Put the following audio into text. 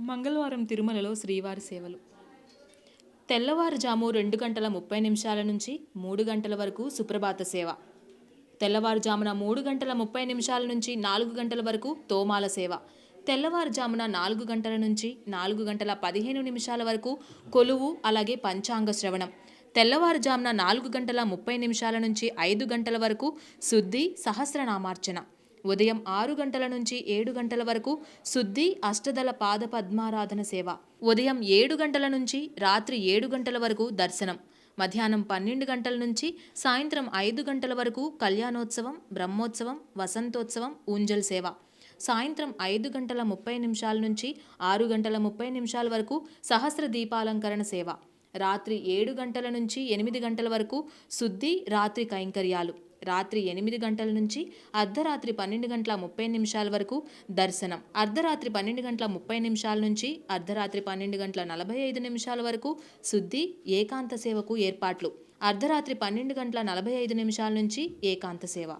మంగళవారం తిరుమలలో శ్రీవారి సేవలు. తెల్లవారుజాము రెండు గంటల ముప్పై నిమిషాల నుంచి మూడు గంటల వరకు సుప్రభాత సేవ. తెల్లవారుజామున మూడు గంటల ముప్పై నిమిషాల నుంచి నాలుగు గంటల వరకు తోమాల సేవ. తెల్లవారుజామున నాలుగు గంటల నుంచి నాలుగు గంటల పదిహేను నిమిషాల వరకు కొలువు అలాగే పంచాంగ శ్రవణం. తెల్లవారుజామున నాలుగు గంటల ముప్పై నిమిషాల నుంచి ఐదు గంటల వరకు శుద్ధి సహస్రనామార్చన. ఉదయం ఆరు గంటల నుంచి ఏడు గంటల వరకు శుద్ధి అష్టదల పాద పద్మారాధన సేవ. ఉదయం ఏడు గంటల నుంచి రాత్రి ఏడు గంటల వరకు దర్శనం. మధ్యాహ్నం పన్నెండు గంటల నుంచి సాయంత్రం ఐదు గంటల వరకు కళ్యాణోత్సవం బ్రహ్మోత్సవం వసంతోత్సవం ఊంజల్ సేవ. సాయంత్రం ఐదు గంటల ముప్పై నిమిషాల నుంచి ఆరు గంటల ముప్పై నిమిషాల వరకు సహస్ర దీపాలంకరణ సేవ. రాత్రి ఏడు గంటల నుంచి ఎనిమిది గంటల వరకు శుద్ధి రాత్రి కైంకర్యాలు. రాత్రి ఎనిమిది గంటల నుంచి అర్ధరాత్రి పన్నెండు గంటల ముప్పై నిమిషాల వరకు దర్శనం. అర్ధరాత్రి పన్నెండు గంటల ముప్పై నిమిషాల నుంచి అర్ధరాత్రి పన్నెండు గంటల నలభై ఐదు నిమిషాల వరకు శుద్ధి ఏకాంత సేవకు ఏర్పాట్లు. అర్ధరాత్రి పన్నెండు గంటల నలభై ఐదు నిమిషాల నుంచి ఏకాంత సేవ.